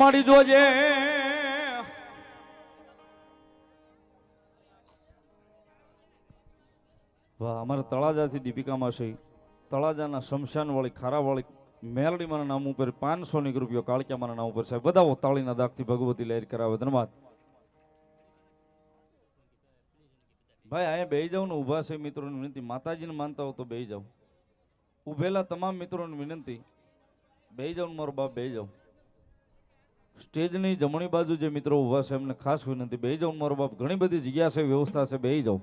મળી જોજે. વાહ, અમારા તળાજાથી દીપિકા માસી તળાજાના શમશાન વાળી ખારા વાળી મેલડી મારા નામ ઉપર પાંચસો ની રૂપિયો કાળક્યા મારા નામ ઉપર, સાહેબ. બધા તાળીના દાગથી ભગવતી લહેર કરાવે. ધન્યવાદ. ભાઈ, અહીંયા બે જાઉં ને, ઊભા છે મિત્રોની વિનંતી. માતાજીને માનતા હો તો બે જાવ ઉભેલા તમામ મિત્રોની વિનંતી. બે ને મારો બાપ બે જાવ સ્ટેજની જમણી બાજુ જે મિત્રો ઊભા છે, એમને ખાસ વિનંતી બે જાઉં મારો બાપ. ઘણી બધી જગ્યા છે, વ્યવસ્થા છે બે જાવ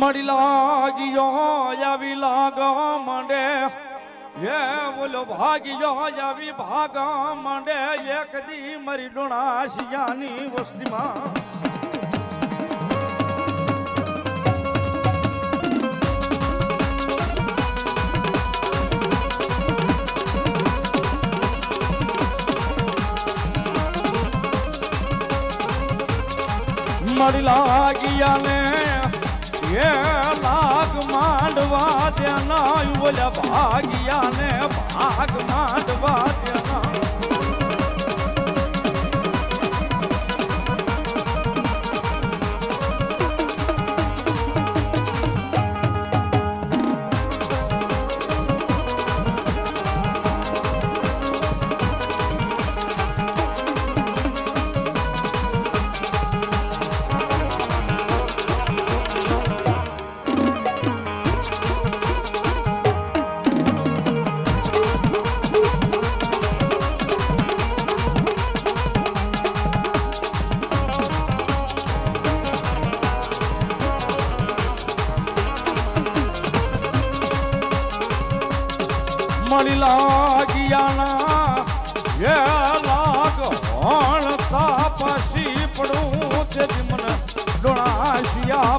મળી લાગીયો આવી લાગવા માંડે, એ બોલો ભાગીયો આવી ભાગા માંડે, એક દી મરી ડોણા શિયાની વસ્તીમાં મળી લાગીયા ને એ લાગ માંડવા દેના બોલ્યા ભાગ્યા ને ભાગ માંડવા દેના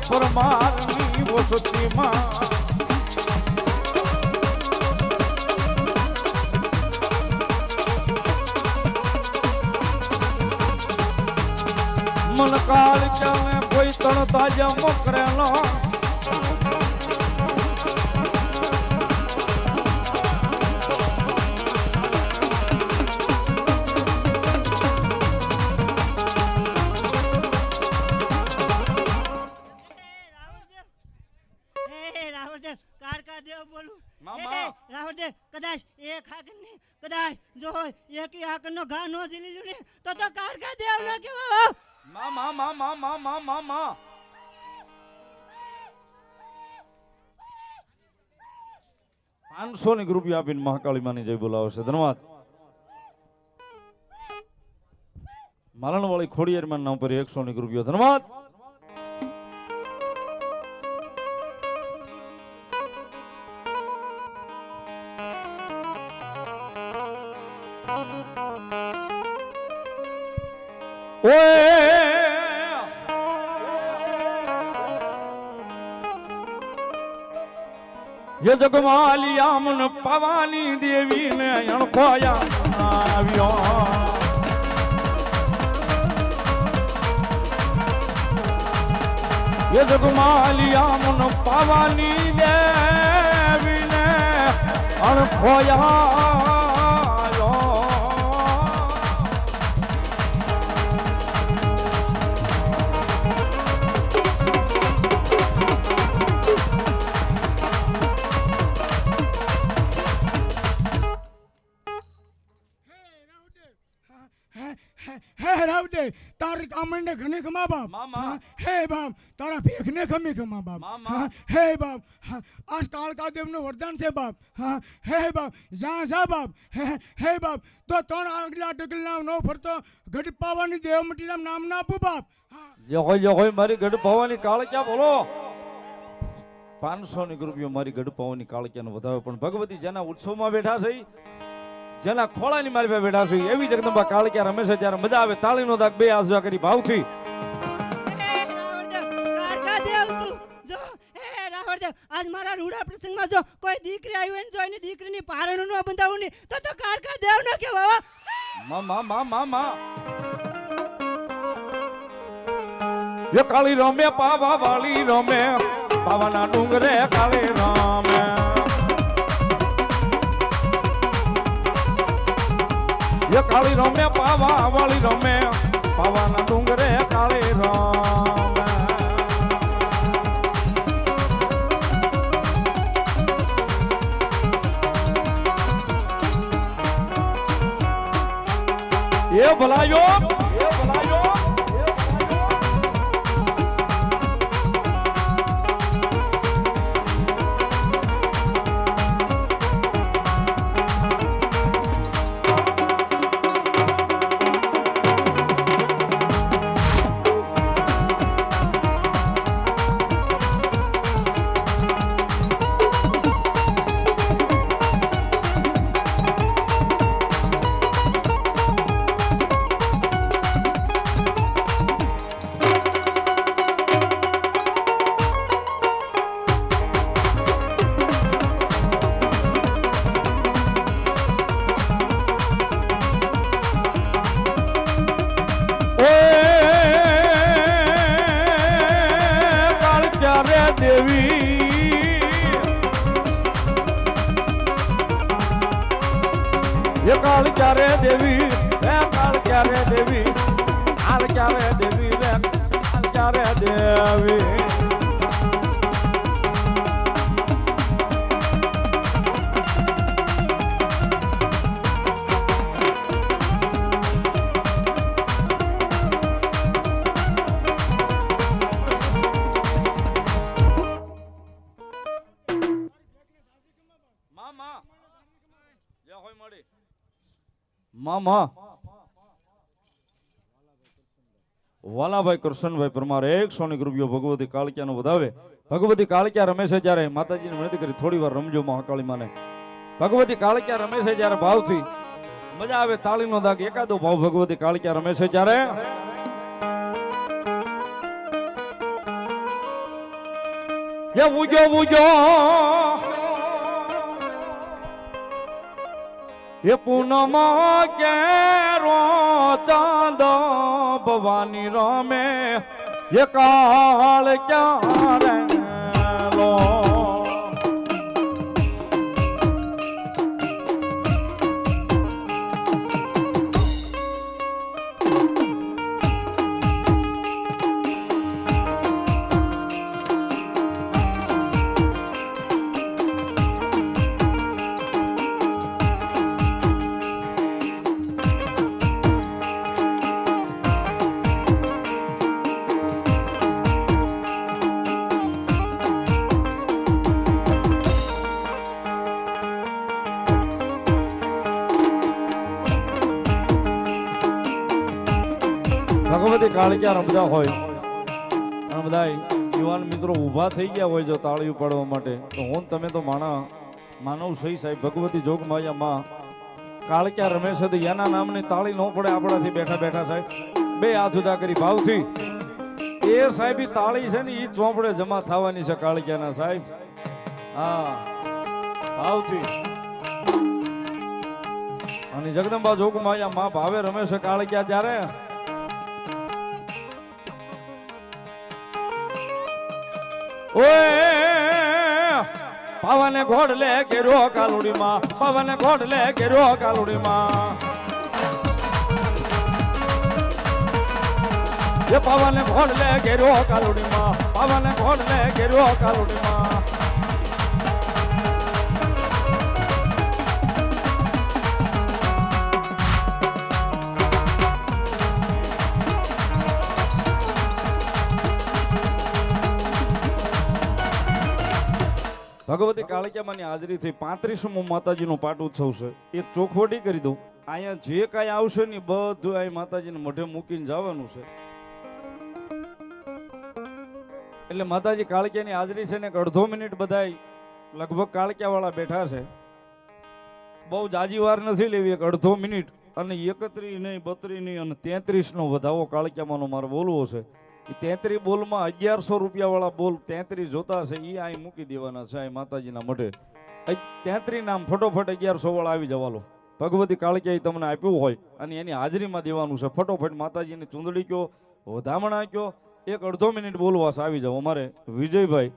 પરમારની વસતીમાં મન કાળ ચાલે કોઈ તણ તાજા મોકરેલો. નો નો ઝીલી લ્યું ને તો તો કારકા દેવ ન કેવા મા મા મા મા મા મા મા મા. પાંચસો ની રૂપિયા આપીને મહાકાળી માની જય બોલાવશે ધન્યવાદ. માલણ વાળી ખોડિયાર માં નામ પર એકસો ની રૂપિયા. ધન્યવાદ. ઓય યે જગમાલી આમન પવાની દેવી ને અણખોયા આવ્યો યે જગમાલી આમન પવાની દેવી ને ઘણે ખમા બાપ. હા, બાપ તારા ભેખને ખમી ખમા બાપ. હા, બાપ આ કાળકા દેવનું વરદાન છે બાપ. હા, બાપ જા જા બાપ. હે બાપ. તો ત્રણ આગલા ડગલના નો ફરતો ગઢ પાવાની દેવ મટીના નામ ના આપું બાપ. હા. જે હોય જે હોય મારી ગઢ ભવાની કાળ બોલો. પાંચસો ની રૂપિયો મારી ગઢ ભવાની કાળ ક્યાં પણ ભગવતી જેના ઉત્સવમાં બેઠા છે જેના ખોળાની મારી પાસે બેઠા છે એવી જગદંબા કાળક્યા રમે છે ત્યારે મજા આવે તાળીનો દાગ બે આસુઆ કરી ભાવથી. આજ મારા રૂડા પ્રસંગમાં કાળી રમે પાવા વાળી રમે, પાવાના ડુંગરે કાળી રમે. એ કાળી રમે પાવા વાળી રમે. પાવાના ડુંગરે કાળી રમે. એ ભલાયો એ કાળક્યા રે દેવી? એ કાળક્યા રે દેવી? કાળક્યા રે દેવી રે? કાળક્યા રે દેવી? વાલાભાઈ કરશનભાઈ પરમાર એકસો ની રૂપિયો ભગવતી કાળક્યાનો વધાવે. ભગવતી કાળક્યા રમે છે જ્યારે વિનંતી કરી, થોડી વાર રમજો મહાકાળી માને ભગવતી કાળક્યા રમે છે જ્યારે ભાવથી. મજા આવે તાળીનો દાગ, એકાદો ભાવ ભગવતી કાળક્યા રમે છે જ્યારે. એ ઉજો ઉજો એ પૂનમ કેરો ચાંદ ભવાની રમે. એ કાળ ક્યારે કાળક્યા રમતા હોય. અને બધા યુવાન મિત્રો ઊભા થઈ ગયા હોય જો તાળી પાડવા માટે. તો હું તમે તો માણા માનવ સહી સાહેબ, ભગવતી જોગ માયા માં કાળક્યા રમે છે તો એના નામની તાળી ન પડે આપણાથી બેઠા બેઠા સાહેબ. બે હાથ ઉદા કરી ભાવથી. એ સાહેબ તાળી છે ને એ ચોપડે જમા થવાની છે કાળક્યાના સાહેબ. હા, ભાવથી. અને જગદંબા જોગ માયા માં ભાવે રમે છે કાળક્યા ત્યારે. ઓય, પવન ઘોડલે ઘેરો કાલુડીમાં, પવન ઘોડલે ઘેરો કાલુડીમાં. એ પવન ઘોડલે ઘેરો કાલુડીમાં, પવન ઘોડલે ઘેરો કાલુડીમાં. ભગવતી કાળિકામાની હાજરીથી પાંત્રીસમો માતાજીનો પાટ ઉત્સવ છે. એ ચોખવટી કરી દઉં. અહીંયા જે કાંઈ આવશે ને બધું અહીં માતાજીને મોઢે મૂકીને જવાનું છે. એટલે માતાજી કાળિયાની હાજરી છે ને અડધો મિનિટ બધા લગભગ કાળક્યાવાળા બેઠા છે. બહુ જાજી વાર નથી લેવી, એક અડધો મિનિટ અને એકત્રીસ નહીં, બત્રીસ નહીં અને તેત્રીસ નો વધાવો કાળક્યામાંનો મારે બોલવો છે. તેત્રી બોલમાં અગિયારસો રૂપિયાવાળા બોલ તેત્રી જોતા છે એ અહીં મૂકી દેવાના છે અહીં માતાજીના મઢે. તેત્રી નામ ફટોફટ અગિયારસો વાળા આવી જવાલો. ભગવતી કાળકીયાએ તમને આપ્યું હોય અને એની હાજરીમાં દેવાનું છે. ફટોફટ માતાજીની ચૂંદડી કયો, વધામણા કયો, એક અડધો મિનિટ બોલવાસ આવી જાઓ અમારે. વિજયભાઈ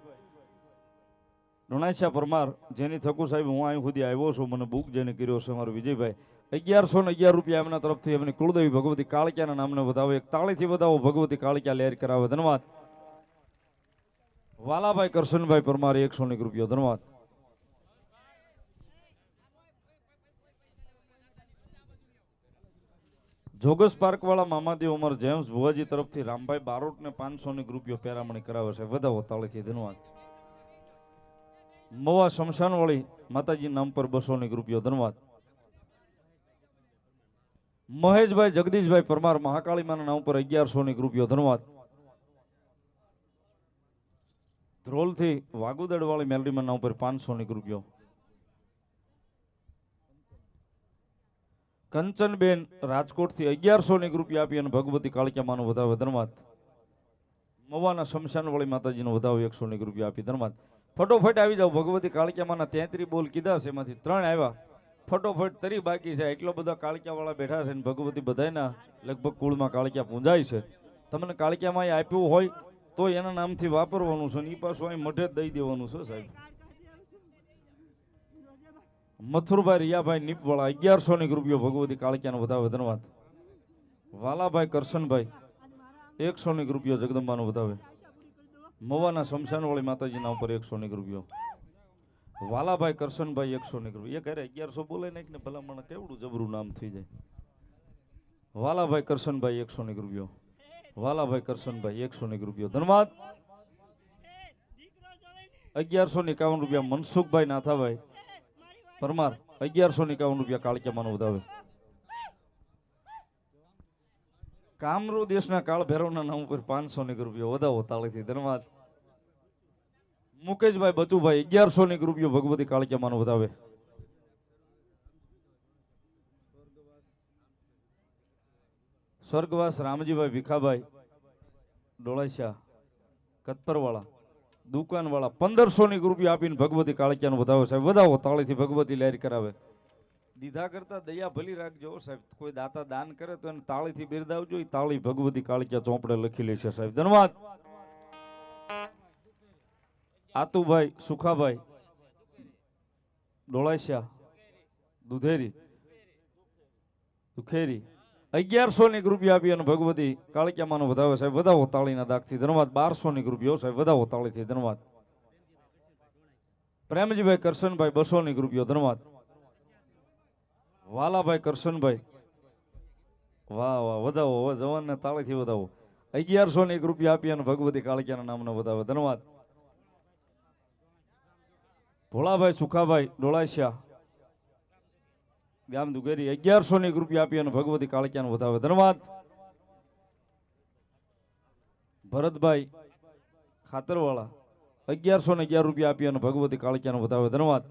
ડોણાઈશા પરમાર, જેની થકુ સાહેબ હું અહીં સુધી આવ્યો છું, મને બુક જેને કર્યો છે અમારો વિજયભાઈ. અગિયારસો ને અગિયાર રૂપિયા એમના તરફથી એમની કુળદેવી ભગવતી કાળક્યાના નામને વધાવો. એક તાળીથી વધાવો, ભગવતી કાળક્યા લહેર કરાવે. ધન્યવાદ. વાલાભાઈ કરશનભાઈ પરમાર એકસો એક રૂપિયો. ધન્યવાદ. જોગસ પાર્ક વાળા મામાદેવ ઉમર જેમ્સ ભુવાજી તરફથી રામભાઈ બારોટ ને પાંચસો ની રૂપિયો પેરામણી કરાવે છે. વધાવો તાળીથી. ધન્યવાદ. મવા શમશાન વાળી માતાજી નામ પર બસો ની રૂપિયો. ધન્યવાદ. મહેશભાઈ, જગદીશભાઈ પરમાર મહાકાળી માના નામ પર અગિયારસો ની રૂપિયો ધન્યવાદ. ધ્રોલથી વાગુદડ વાળી મેલડીમાં નામ પર પાંચસો ની રૂપિયો કંચનબેન રાજકોટથી અગિયારસો ની રૂપિયા આપી અને ભગવતી કાળિકામાનો વધાવે ધન્યવાદ. મવાના શમશાન વાળી માતાજીનો વધાવો એકસો ની રૂપિયા આપી ધન્યવાદ. ફટોફટ આવી જાઓ. ભગવતી કાળિકામાના તેત્રી બોલ કીધા છે. એમાંથી ત્રણ આવ્યા. ફટોફટ તરી બાકી છે. એટલો બધા કાળિકા વાળા બેઠા છે ભગવતી બધાના લગભગ કુળમાં કાળક્યા પૂંજાય છે. તમને કાળક્યામાં આપ્યું હોય તો એના નામથી વાપરવાનું છે એ પાછું અહીં મઢે દઈ દેવાનું છે સાહેબ. મથુરભાઈ રિયાભાઈ નીપવાળા, અગિયારસો ની રૂપિયો ભગવતી કાળક્યાનો વધાવે ધન્યવાદ. વાલાભાઈ કરશનભાઈ, એકસો ની રૂપિયો જગદંબાનો વધાવે મવાના શમશાનવાળી માતાજીના ઉપર એકસો ની રૂપિયો. વાલાભાઈ કરશનભાઈ એકસો નીકળ્યું રૂપિયો. એ કરે અગિયારસો બોલે નહીં ને ભલે મને કેવડું જબરું નામ થઈ જાય? વાલાભાઈ કરશનભાઈ એકસો નીક રૂપિયો. વાલાભાઈ કરશનભાઈ એકસો નીક રૂપિયો. ધન્યવાદ. અગિયારસો એકાવન રૂપિયા મનસુખભાઈ નાથાભાઈ. પરમાર, અગિયારસો ની એકાવન રૂપિયા કાળક્યામાનો વધાવે. કામરૂ દેશના કાળ ભૈરવના નામ ઉપર પાંચસો નીક રૂપિયો વધાવો તાળીથી. ધન્યવાદ. મુકેશભાઈ બચુભાઈ, અગિયારસો ની રૂપિયો ભગવતી કાળક્યામાનો વધાવે. સ્વર્ગવાસ રામજીભાઈ ભીખાભાઈ ડોળાશા કત્તરવાળા, દુકાનવાળા, પંદરસો ની રૂપિયા આપીને ભગવતી કાળક્યાનો વધાવો સાહેબ. વધાવો, તાળીથી ભગવતી લહેર કરાવે. દીધા કરતા દયા ભલી રાખજો સાહેબ. કોઈ દાતા દાન કરે તો એને તાળીથી બિરદાવજો એ તાળી ભગવતી કાળક્યા ચોપડે લખી લેશે સાહેબ. ધન્યવાદ. આતુભાઈ, સુખાભાઈ ડોળાશિયા દુધેરી, દુખેરી અગિયારસો ની રૂપિયા આપી અને ભગવતી કાળિકામાનો વધાવે સાહેબ. વધાવો તાળીના દાખથી ધન્યવાદ. બારસો ની રૂપિયો. સાહેબ, વધાવો તાળીથી. ધન્યવાદ. પ્રેમજીભાઈ કરશનભાઈ બસો ની રૂપિયો. ધન્યવાદ. વાલાભાઈ કરશનભાઈ. વાહ વાહ. વધાવો, હવે જવાનને તાળીથી વધાવો. અગિયારસો ની રૂપિયા આપી અને ભગવતી કાળક્યાના નામનો વધાવે ધન્યવાદ. ભોળાભાઈ સુખાભાઈ ડોળાશિયા ગામ દુગેરી અગિયારસો ની રૂપિયા આપી અને ભગવતી કાળક્યાનો વધાવે ધન્યવાદ. ભરતભાઈ ખાતરવાળા અગિયારસો ને અગિયાર રૂપિયા આપી અને ભગવતી કાળક્યાનો વધાવે ધન્યવાદ.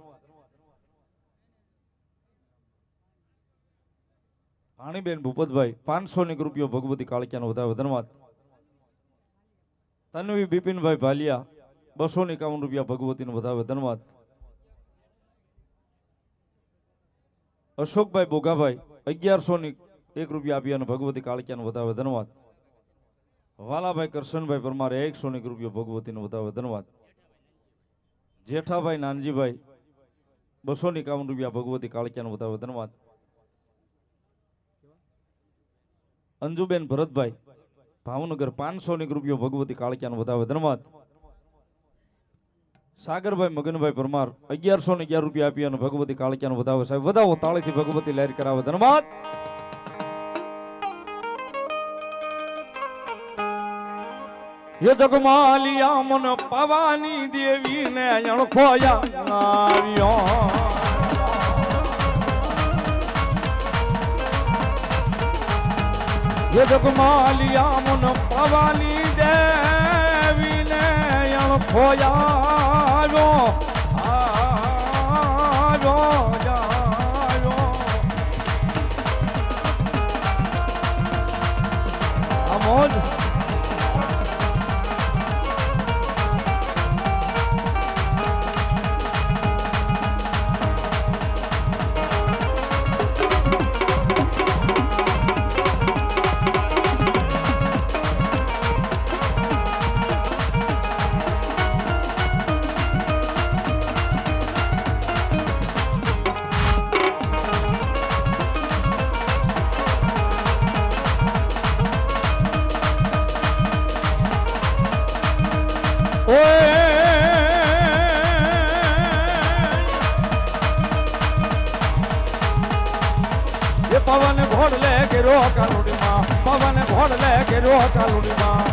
પાણીબેન ભૂપતભાઈ પાંચસો ની રૂપિયો ભગવતી કાળક્યાનો વધાવે ધન્યવાદ. તન્વી બિપિનભાઈ ભાલિયા બસો ની એકાવન રૂપિયા ભગવતીનો વધાવે ધન્યવાદ. અશોકભાઈ બોગાભાઈ, અગિયારસો ની એક રૂપિયા આપ્યા અને ભગવતી કાળક્યાનો વધાવે ધન્યવાદ. વાલાભાઈ કરશનભાઈ પરમારે એકસો ની રૂપિયા ભગવતીનો વધાવે ધન્યવાદ. જેઠાભાઈ નાનજીભાઈ, બસો એકાવન રૂપિયા ભગવતી કાળક્યાનો વધાવે ધન્યવાદ. અંજુબેન ભરતભાઈ, ભાવનગર પાંચસો ની રૂપિયો ભગવતી કાળક્યાનો વધાવે ધન્યવાદ. સાગરભાઈ, મગનભાઈ પરમાર, અગિયારસો ને અગિયાર રૂપિયા આપી અને ભગવતી કાળક્યાનો વધાવો. સાહેબ, વધાવો, તાળીથી ભગવતી લહેર કરાવે. ધન્યવાદ. હે જગમાલિયા, મન પવાની દેવી ને અણખોયા આવ્યો. હે જગમાલિયા, મન પવાની દેવી ને અણખોયા આવ્યો પવન ઘોડલે ગેરો કાલુડીમાં પવન ઘોડલે ગેરો કાલુડીમાં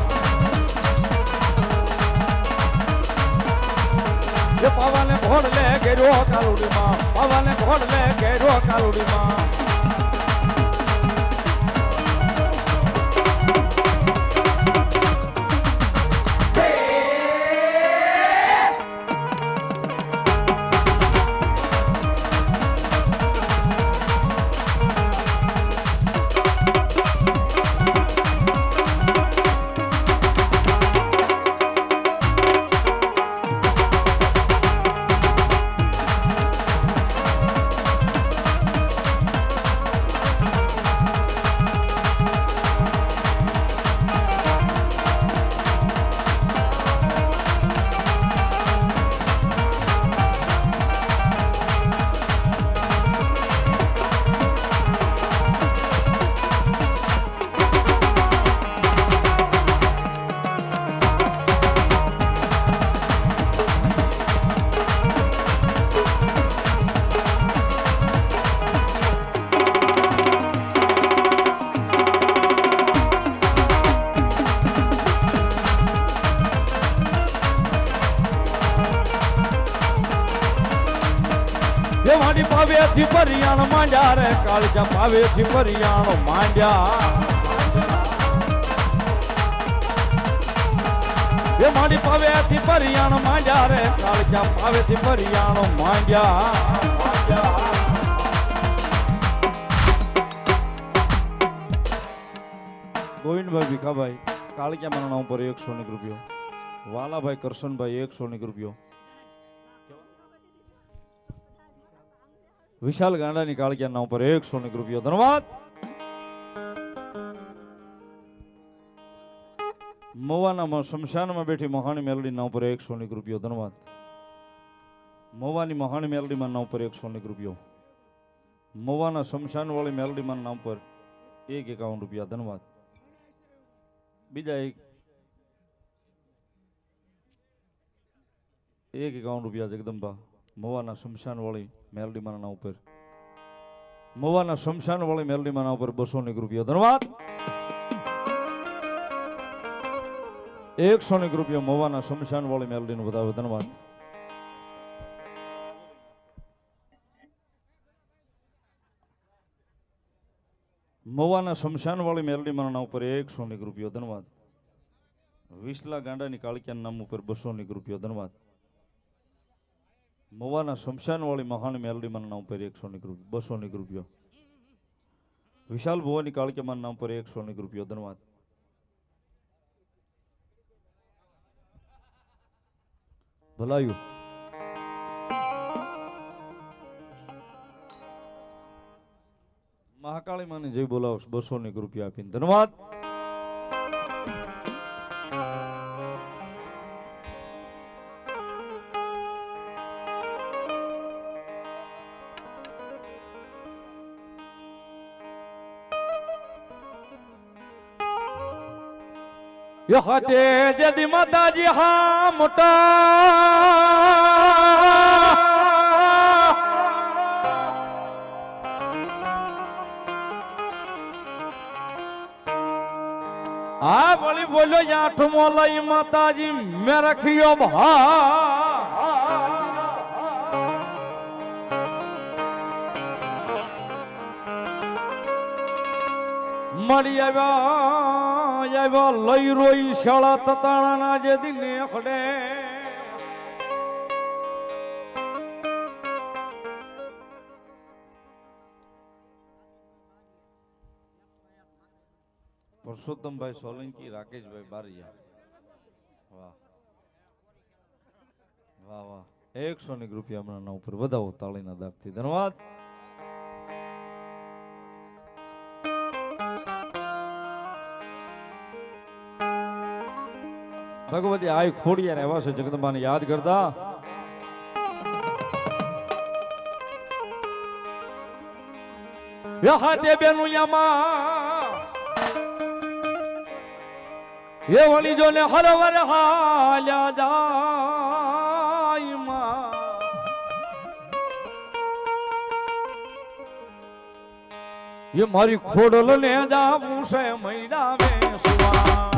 એ પવન કે ગેરો કાલુડીમાં પવન ઘોડલે ગેરો કાલુડીમાં કાળજા પાવેથી પરિયાણ માંડ્યા. એ માડી પાવેથી પરિયાણ માંડ્યા રે, કાળજા પાવેથી પરિયાણ માંડ્યા. ગોવિંદભાઈ ભીખાભાઈ કાળિયા મારા નામ પર એકસો ની રૂપિયો. વાલાભાઈ કરશનભાઈ એકસો ની રૂપિયો. વિશાલ ગાંડાની કાળકિયાના નામ પર એકસો ની રૂપિયો ધન્યવાદ. મોવાના શમશાનમાં બેઠી મહાણી મેલડીના નામ પર એકસો ની રૂપિયો ધન્યવાદ. મોવાની મહાણી મેલડીમાં નામ પર એકસો ની રૂપિયો મોવાના શમશાન વાળી મેલડીમાં નામ પર એક એકાવન રૂપિયા. ધન્યવાદ. બીજા એક એક એકાવન રૂપિયા, જગદંબા. મોવાના શમશાનવાળી મેલડીમાં નામ ઉપર. મોવાના શમશાનવાળી મેલડીમાં ઉપર બસો ની રૂપિયા ધન્યવાદ. એકસો ની રૂપિયા મોવાના શમશાનવાળી મેલડી નું બતાવે ધન્યવાદ. મોવાના શમશાનવાળી મેલડીમાં નામ ઉપર એકસો ની રૂપિયો ધન્યવાદ. વિસલા ગાંડાની કાળિયાના નામ ઉપર બસો ની રૂપિયો ધન્યવાદ. મોવાના શમશાનવાળી મહાન મેલડીમાં નામ પર એકસો રૂપિયો બસો રૂપિયો. વિશાલ ભુવાની કાળિયામાં નામ પર એકસો રૂપિયો. ધન્યવાદ. ભલાયું. મહાકાળી માને જય બોલાવો બસો ની રૂપિયા આપીને. ધન્યવાદ. હાથે જદી માતાજી હા મોટા. આ વળી બોલ્યો આઠમો લઈ માતાજી મેં રખ્યો ભા મળી આવ્યા આવ્યા લઈ રોઈ શાળા તતાણાના જે દિને ખડે પુરુષોત્તમભાઈ સોલંકી, રાકેશભાઈ બારિયા. વાહ. વાહ વાહ. એકસો ની રૂપિયા હમણાં ઉપર વધાવો તાળીના દાગથી. ધન્યવાદ. ભગવતી આય ખોડિયા રહેવા છે જગદંબાને યાદ કરતા. હાથે બેનું યામાં એ વળી જો ને હરવર હાલ્યા જાય એ મારી ખોડલ ને જાવું છે મૈડા મેં ઓય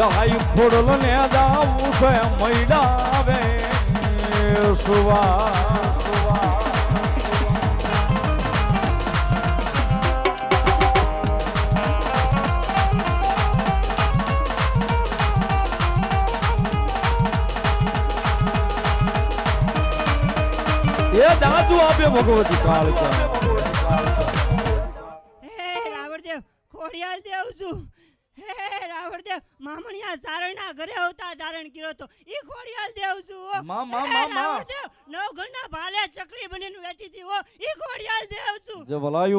યાઈ ખોડલો ને દાવું છે મૈડાવે સુવા સુવા એ દાદુ આપે ભગવતી કાળ હે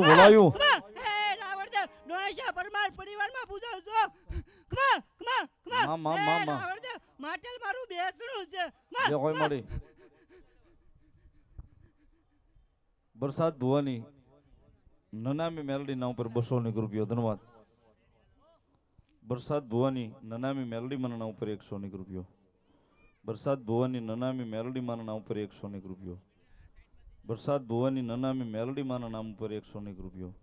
બોલાયું ડોળાશા પરમાર પરિવારમાં પૂજાવ છો. કમા કમા કમા મા, મા, મા, મા. માટેલ મારું બેસણું છે. જે હોય મળી. વરસાદ ભુવાની. નનામી મેલડી ના ઉપર બસો ની રૂપિયો ધન્યવાદ વરસાદ ભુવાની નનામી મેલડી માના ઉપર એકસો ની રૂપિયો. વરસાદ ભુવાની નનામી મેલડી માના ઉપર એકસો ની રૂપિયો. વરસાદ ભુવાની નનામી મેલડીમાંના નામ ઉપર એકસો ની રૂપિયો.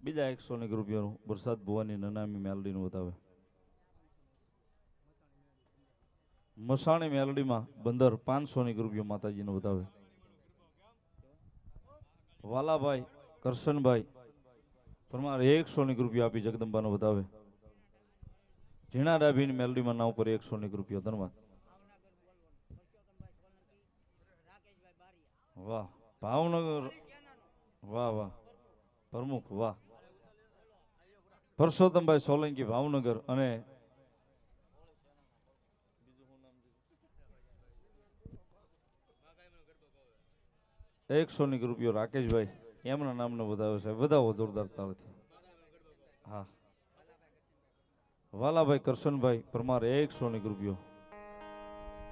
બીજા એકસો ની રૂપિયો વરસાદ ભુવાની નનામી મેલડીનું બતાવે. મસાણી મેલડીમાં બંદર પાંચસો ની રૂપિયો માતાજીનો બતાવે. વાલાભાઈ, કરશનભાઈ, પરમાર એકસો ની રૂપિયા આપી જગદંબાનો બતાવે. ઝીણા ડાભીની મેલડીમાં નામ ઉપર એકસો ની રૂપિયો ધન્યવાદ વાહ. ભાવનગર, વાહ વાહ, પ્રમુખ, વાહ. પરસોત્તમભાઈ સોલંકી, ભાવનગર અને એકસો ની રૂપિયો રાકેશભાઈ, એમના નામનો બતાવે છે. વધાવો જોરદાર તાળથી. હા. વાલાભાઈ કરશનભાઈ, પરમાર એકસો ની રૂપિયો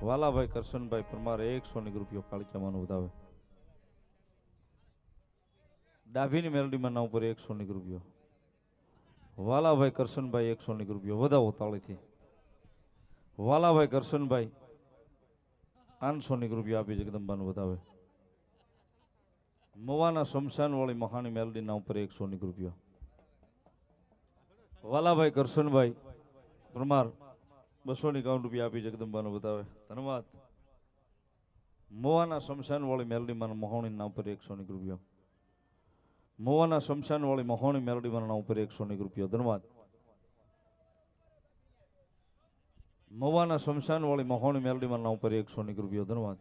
વાલાભાઈ કરશનભાઈ, પરમાર એકસો ની રૂપિયો કાળિયામાનો બતાવે ડાભીની મેલડીમાં નામ ઉપર એકસો ની રૂપિયો. વાલાભાઈ કરશનભાઈ એકસો ની રૂપિયો. વધાવો તાળીથી. વાલાભાઈ કરશનભાઈ આઠસો ની રૂપિયો આપી જગદંબાનું બતાવે મવાના શમશાન વાળી મહાની મેલડીના ઉપર એકસો ની રૂપિયો. વાલાભાઈ કરશનભાઈ પરમાર બસો ની રૂપિયા આપી જગદંબાનું બતાવે ધન્યવાદ. મોવાના શમશાન વાળી મેલડીમાં મહોણીના ઉપર એકસો ની રૂપિયો. મોવાના શમશાનવાળી મહોણી મેલડી મેલડીમાં ઉપર એકસો એક રૂપિયા ધન્યવાદ મવાના શમશાનવાળી મહોણી મહોણી મેલડીમાં ઉપર એકસો એક રૂપિયા ધન્યવાદ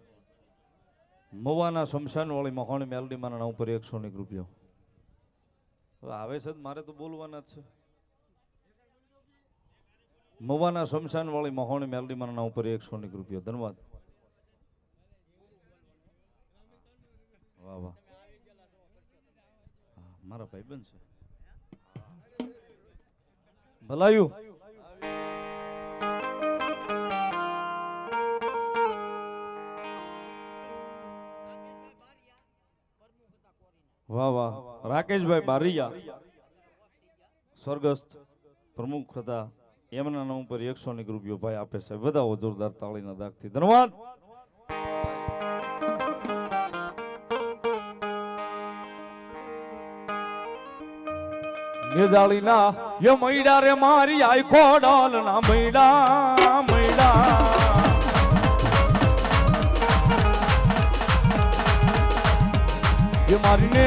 મવાના શમશાન વાળી મહોણી મેલડી ના ઉપર એકસો એક રૂપિયો. હવે આવે છે મારે તો બોલવાના જ છે. મવાના શમશાનવાળી મહોણી મેલડી ના ઉપર એકસો એક રૂપિયા ધન્યવાદ વાહ વાહ. મારા ભાઈબંધ છે. ભલાયું. વાહ વાહ. રાકેશભાઈ બારીયા. સ્વર્ગસ્થ પ્રમુખ હતા. એમના નામ ઉપર એકસો ની રૂપિયો ભાઈ આપે છે. બધા જોરદાર તાળીના દાગથી. ધન્યવાદ. નિદાળીના એ મૈડા રે મારી આઈ ખોડલ ના મૈડા મૈડા. મારી ને